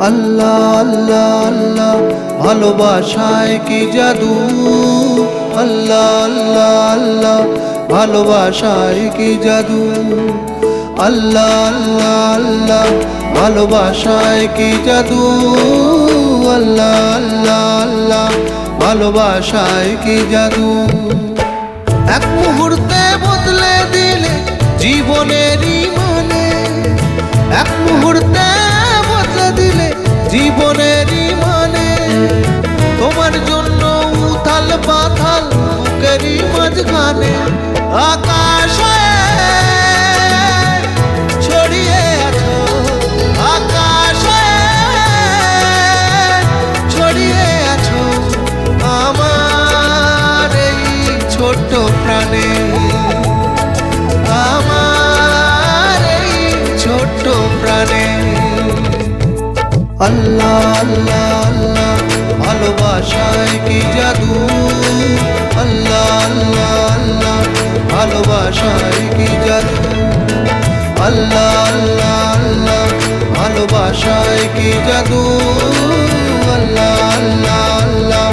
আল্লাহ আল্লাহ আল্লাহ, ভালোবাসায় কি জাদু? আল্লাহ আল্লাহ আল্লাহ, ভালোবাসায় কি জাদু? আল্লাহ আল্লাহ আল্লাহ, ভালোবাসায় কি জাদু? আল্লাহ আল্লাহ আল্লাহ, ভালোবাসায় কি জাদু? এক মুহূর্তে বদলে দিলে জীবনেরই মানে। এক মুহূর্তে আকাশে ছড়িয়ে আছো, আকাশে ছড়িয়ে আছো আমার এই ছোট্ট প্রাণে। আমার এই ছোট্ট প্রাণে। আল্লাহ আল্লাহ আল্লাহ ভালোবাসায় ভালোবাসায় কি জাদু আল্লাহ আল্লাহ আল্লাহ, ভালোবাসায় কি জাদু? আল্লাহ আল্লাহ আল্লাহ,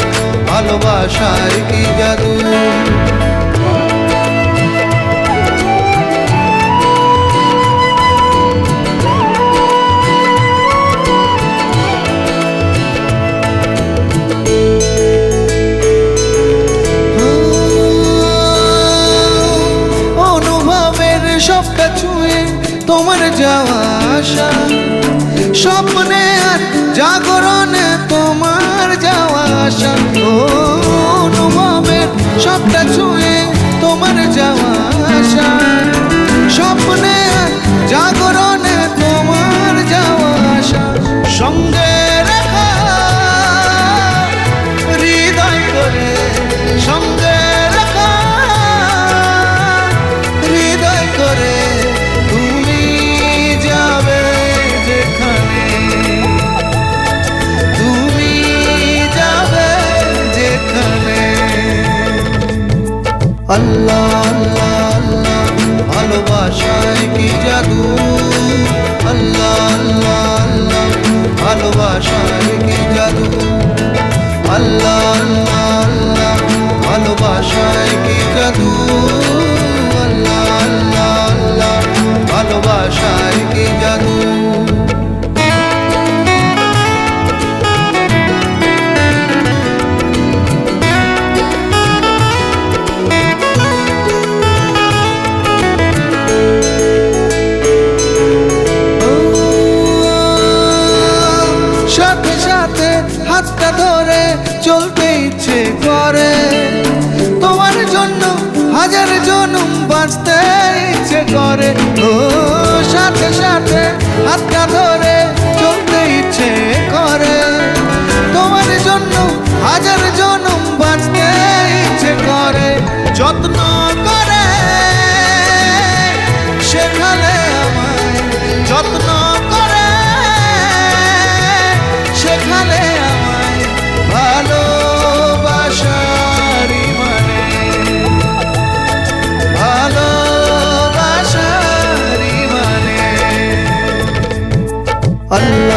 ভালোবাসায় কি জাদু? জাগরণে তোমার যাওয়া আসা অনুভবের সবটা ছুঁয়ে তোমার যাওয়া আসা আল্লাহ আল্লাহ আল্লাহ, ভালোবাসায় কি জাদু? আল্লাহ আল্লাহ আল্লাহ, ভালোবাসায় কি জাদু? আল্লাহ আল্লাহ আল্লাহ, ভালোবাসায় কি জাদু? যত্ন করে সেখানে আমায় যত্ন করে সেখানে আমায় ভালোবাসারি মানে ভালোবাসারি মানে আল্লাহ